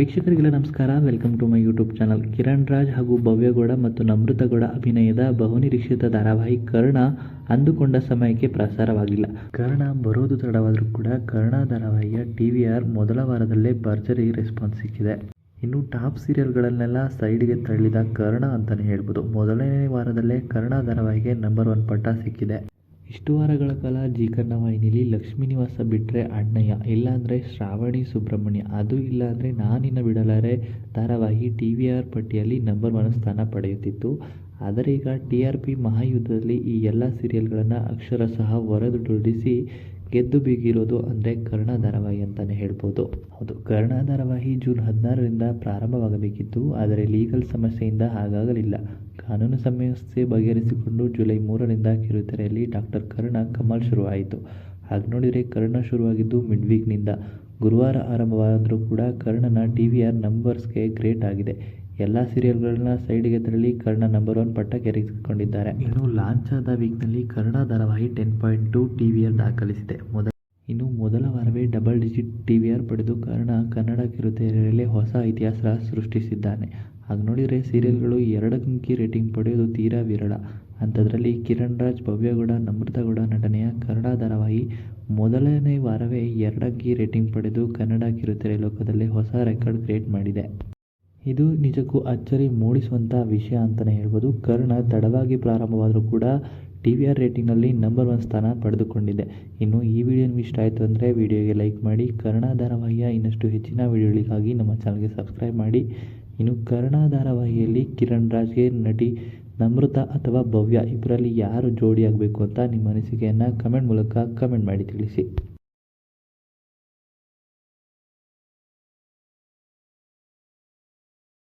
ವೀಕ್ಷಕರಿಗೆಲ್ಲ ನಮಸ್ಕಾರ. Welcome to my YouTube channel Kiran Raj ಹಾಗೂ ಭವ್ಯಗೌಡ ಮತ್ತು ನಮೃತಗೌಡ ಅಭಿನಯದ ಬಹುನಿರೀಕ್ಷಿತ ಧಾರಾವಾಹಿ ಕರ್ಣ ಅಂದುಕೊಂಡ ಸಮಯಕ್ಕೆ ಪ್ರಸಾರವಾಗಿಲ್ಲ. ಕರ್ಣ ಬರೋದು ತಡವಾದರೂ ಕೂಡ ಕರ್ಣ ಧಾರಾವಾಹಿಯ ಟಿ ವಿ ಆರ್ ಮೊದಲ ವಾರದಲ್ಲೇ ಭರ್ಜರಿ ರೆಸ್ಪಾನ್ಸ್ ಸಿಕ್ಕಿದೆ. ಇನ್ನು ಟಾಪ್ ಸೀರಿಯಲ್ಗಳನ್ನೆಲ್ಲ ಸೈಡ್ಗೆ ತಳ್ಳಿದ ಕರ್ಣ ಅಂತಲೇ ಹೇಳ್ಬೋದು. ಮೊದಲನೇ ವಾರದಲ್ಲೇ ಕರ್ಣ ಧಾರಾವಾಹಿಗೆ ನಂಬರ್ ಒನ್ ಪಟ್ಟ ಸಿಕ್ಕಿದೆ. ಇಷ್ಟು ವಾರಗಳ ಕಾಲ ಜಿ ಲಕ್ಷ್ಮೀ ನಿವಾಸ ಬಿಟ್ಟರೆ ಅಣ್ಣಯ್ಯ, ಇಲ್ಲಾಂದರೆ ಶ್ರಾವಣಿ ಸುಬ್ರಹ್ಮಣ್ಯ. ಅದು ಇಲ್ಲಾಂದರೆ ನಾನಿನ್ನ ಬಿಡಲಾರೆ ಧಾರಾವಾಹಿ ಟಿ ವಿ ಆರ್ ಪಟ್ಟಿಯಲ್ಲಿ ನಂಬರ್ ಒನ್ ಸ್ಥಾನ ಪಡೆಯುತ್ತಿತ್ತು. ಆದರೆ ಈಗ ಟಿ ಆರ್ ಪಿ ಮಹಾಯುದ್ಧದಲ್ಲಿ ಈ ಎಲ್ಲ ಸೀರಿಯಲ್ಗಳನ್ನು ಅಕ್ಷರಶಃ ಹೊರದುಡಿಸಿ ಗೆದ್ದು ಬೀಗಿರೋದು ಅಂದರೆ ಕರ್ಣ ಧಾರಾವಾಹಿ ಅಂತಲೇ ಹೇಳ್ಬೋದು. ಹೌದು, ಕರ್ಣ ಧಾರಾವಾಹಿ ಜೂನ್ ಹದಿನಾರರಿಂದ ಪ್ರಾರಂಭವಾಗಬೇಕಿತ್ತು, ಆದರೆ ಲೀಗಲ್ ಸಮಸ್ಯೆಯಿಂದ ಹಾಗಾಗಲಿಲ್ಲ. ಕಾನೂನು ಸಮಸ್ಯೆ ಬಗೆಹರಿಸಿಕೊಂಡು ಜುಲೈ ಮೂರರಿಂದ ಕಿರುತೆರೆಯಲ್ಲಿ ಡಾಕ್ಟರ್ ಕರ್ಣ ಕಮಲ್ ಶುರುವಾಯಿತು. ಹಾಗೆ ನೋಡಿದರೆ ಕರ್ಣ ಶುರುವಾಗಿದ್ದು ಮಿಡ್ ವೀಕ್ನಿಂದ ಗುರುವಾರ ಆರಂಭವಾದರೂ ಕೂಡ ಕರ್ಣನ ಟಿ ವಿ ಆರ್ ನಂಬರ್ಸ್ಗೆ ಗ್ರೇಟ್ ಆಗಿದೆ. ಎಲ್ಲ ಸೀರಿಯಲ್ಗಳನ್ನ ಸೈಡ್ಗೆ ತಳ್ಳಿ ಕರ್ಣ ನಂಬರ್ ಒನ್ ಪಟ್ಟಕ್ಕೇರಿಸಿಕೊಂಡಿದ್ದಾರೆ ಇನ್ನು ಲಾಂಚ್ ಆದ ವೀಕ್ನಲ್ಲಿ ಕನ್ನಡ ಧಾರಾವಾಹಿ ten point two T V R ದಾಖಲಿಸಿದೆ. ಮೊದಲ ಇನ್ನು ಮೊದಲ ವಾರವೇ double digit T V R ಪಡೆದು ಕರ್ಣ ಕನ್ನಡ ಕಿರುತೆರೆಯಲ್ಲಿ ಹೊಸ ಇತಿಹಾಸ ಸೃಷ್ಟಿಸಿದ್ದಾನೆ. ಹಾಗೆ ನೋಡಿದರೆ ಸೀರಿಯಲ್ಗಳು ಎರಡು ಅಂಕಿ ರೇಟಿಂಗ್ ಪಡೆಯೋದು ತೀರಾ ವಿರಳ. ಅಂಥದ್ರಲ್ಲಿ ಕಿರಣ್ ರಾಜ್ ಭವ್ಯಗೌಡ ನಮೃತಗೌಡ ನಟನೆಯ ಕನ್ನಡ ಧಾರಾವಾಹಿ ಮೊದಲನೇ ವಾರವೇ ಎರಡಕ್ಕಿ ರೇಟಿಂಗ್ ಪಡೆದು ಕನ್ನಡ ಕಿರುತೆರೆ ಲೋಕದಲ್ಲಿ ಹೊಸ ರೆಕಾರ್ಡ್ ಕ್ರಿಯೇಟ್ ಮಾಡಿದೆ. ಇದು ನಿಜಕ್ಕೂ ಅಚ್ಚರಿ ಮೂಡಿಸುವಂಥ ವಿಷಯ ಅಂತಲೇ ಹೇಳ್ಬೋದು. ಕರ್ಣ ತಡವಾಗಿ ಪ್ರಾರಂಭವಾದರೂ ಕೂಡ ಟಿ ವಿ ಆರ್ ರೇಟಿಂಗ್ನಲ್ಲಿ ನಂಬರ್ ಒನ್ ಸ್ಥಾನ ಪಡೆದುಕೊಂಡಿದೆ. ಇನ್ನು ಈ ವಿಡಿಯೋ ನಿಮ್ಗೆ ಇಷ್ಟ ಆಯಿತು ಅಂದರೆ ವಿಡಿಯೋಗೆ ಲೈಕ್ ಮಾಡಿ, ಕರ್ಣ ಧಾರಾವಾಹಿಯ ಇನ್ನಷ್ಟು ಹೆಚ್ಚಿನ ವಿಡಿಯೋಗಳಿಗಾಗಿ ನಮ್ಮ ಚಾನಲ್ಗೆ ಸಬ್ಸ್ಕ್ರೈಬ್ ಮಾಡಿ. ಇನ್ನು ಕರ್ಣ ಧಾರಾವಾಹಿಯಲ್ಲಿ ಕಿರಣ್ ರಾಜ್ಗೆ ನಟಿ ನಮೃತ ಅಥವಾ ಭವ್ಯ ಇಬ್ಬರಲ್ಲಿ ಯಾರು ಜೋಡಿಯಾಗಬೇಕು ಅಂತ ನಿಮ್ಮ ಅನಿಸಿಕೆಯನ್ನು ಕಮೆಂಟ್ ಮೂಲಕ ಕಮೆಂಟ್ ಮಾಡಿ ತಿಳಿಸಿ.